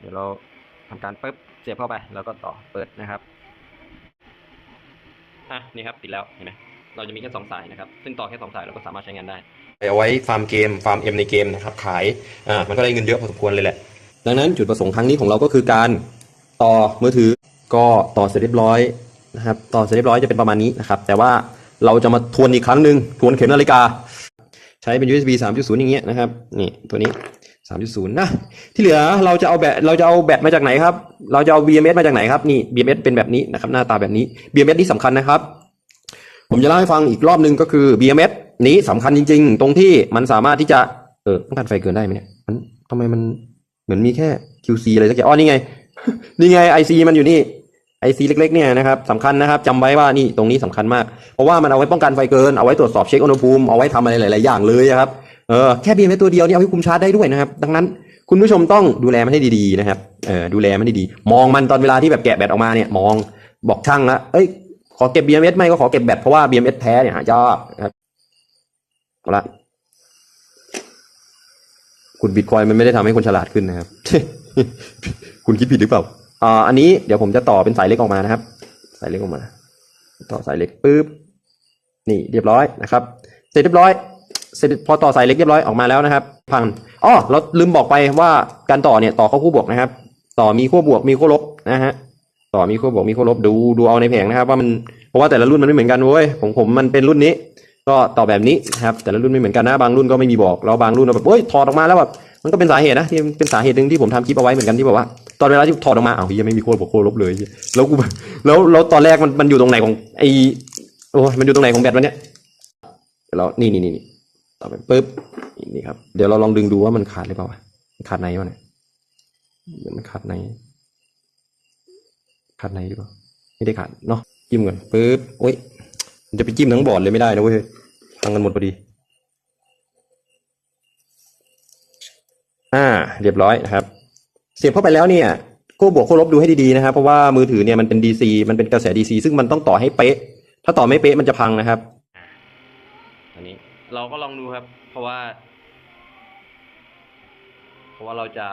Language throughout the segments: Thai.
เดี๋ยวเราทำการปึ๊บเสียบเข้าไป แล้วก็ต่อเปิดนะครับอะนี่ครับติดแล้วเห็นไหมเราจะมีแค่สองสายนะครับ ซึ่งต่อแค่สองสายเราก็สามารถใช้งานได้เอาไว้ฟาร์มเกมฟาร์มเอ็มในเกมนะครับ ขายอ่ามันก็ได้เงินเยอะพอสมควรเลยแหละ ดังนั้นจุดประสงค์ครั้งนี้ของเราก็คือการต่อมือถือก็ต่อเสร็จเรียบร้อยนะครับ ต่อเสร็จเรียบร้อยจะเป็นประมาณนี้นะครับ แต่ว่าเราจะมาทวนอีกครั้งหนึ่งทวนเข็มนาฬิกา ใช้เป็น USB 3.0 อย่างเงี้ยนะครับ นี่ตัวนี้ 3.0นย์นะที่เหลือเราจะเอาแบตเราจะเอาแบตมาจากไหนครับ เราจะเอา BMS มาจากไหนครับนี่ BMS เป็นแบบนี้นะครับหน้าตาแบบนี้ BMS ที่สำคัญนะครับ ผมจะเล่าให้ฟังอีกรอบหนึ่งก็คือ BMS นี้สำคัญจริง ๆ ตรงที่มันสามารถที่จะเออต้องการไฟเกินได้ไหมเนี่ยมันทำไมมันเหมือนมีแค่ QC อะไรสักอย่างอ๋อนี่ไง นี่ไง IC มันอยู่นี่ IC เล็กๆเนี่ยนะครับสำคัญนะครับจำไว้ว่านี่ตรงนี้สำคัญมาก เพราะว่ามันเอาไว้ป้องกันไฟเกินเอาไว้ตรวจสอบเช็คอุณหภูมิเอาไว้ทำอะไรหลายๆอย่างเลยครับ เออแค่ BMS ตัวเดียวเนี่ยเอาไว้คุมชาร์จได้ด้วยนะครับ ดังนั้นคุณผู้ชมต้องดูแลมันให้ดีๆนะครับเออดูแลมันให้ดี มองมันตอนเวลาที่แบบแกะแบตออกมาเนี่ยมองบอกช่างละเอ้ยขอเก็บ BMS ไม่ก็ขอเก็บแบตเพราะว่า BMS แท้เนี่ยหายากนะครับเอาละคุณบิตคอยมันไม่ได้ทำให้คนฉลาดขึ้นนะครับ คุณคิดผิดหรือเปล่าอ่าอันนี้เดี๋ยวผมจะต่อเป็นสายเล็กออกมานะครับ สายเล็กออกมา ต่อสายเล็กปุ๊บนี่เรียบร้อยนะครับ เสร็จเรียบร้อย พอต่อสายเล็กเรียบร้อยออกมาแล้วนะครับ พังอ๋อเราลืมบอกไปว่าการต่อเนี่ยต่อเข้าคู่บวกนะครับ ต่อมีขั้วบวกมีขั้วลบนะฮะต่อมีขั้วบวกมีขั้วลบดูดูเอาในแผงนะครับ ว่ามันเพราะว่าแต่ละรุ่นมันไม่เหมือนกันเว้ยของผมมันเป็นรุ่นนี้ ก็ต่อแบบนี้นะครับ แต่ละรุ่นไม่เหมือนกันนะบางรุ่นก็ไม่มีบอกแล้วบางรุ่นแบบเอ้ยถอดออกมาแล้วแบบมันก็เป็นสาเหตุนะที่เป็นสาเหตุหนึ่งที่ผมทำคลิปเอาไว้เหมือนกันที่บอกว่าตอนเวลาที่ถอดออกมาอ้าวยังไม่มีขั้วบวกขั้วลบเลย แล้วกูแล้วแล้วตอนแรกมันมันอยู่ตรงไหนของไอโอ้ยมันอยู่ตรงไหนของแบตวะเนี่ยเดี๋ยวเรานี่นี่นี่นี่ ต่อไปปุ๊บนี่นี่ครับ เดี๋ยวเราลองดึงดูว่ามันขาดหรือเปล่ามันขาดในวะเนี่ยเดี๋ยวมันขาดในขาดในหรือเปล่าไม่ได้ขาดเนาะจิ้มก่อนปึ๊บโอ้ยมันจะไปจิ้มทั้งบอร์ดเลยไม่ได้นะเว้ยพังกันหมดพอดี อ่า เรียบร้อยนะครับ เสียบเข้าไปแล้วเนี่ยขั้วบวกขั้วลบดูให้ดีๆนะครับ เพราะว่ามือถือเนี่ยมันเป็น DC มันเป็นกระแส DC ซึ่งมันต้องต่อให้เป๊ะ ถ้าต่อไม่เป๊ะมันจะพังนะครับ เราก็ลองดูครับ เพราะว่า เพราะว่าเราจะ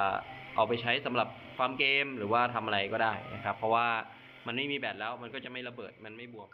เอาไปใช้สำหรับฟาร์มเกมหรือว่าทำอะไรก็ได้นะครับ เพราะว่ามันไม่มีแบตแล้วมันก็จะไม่ระเบิดมันไม่บวก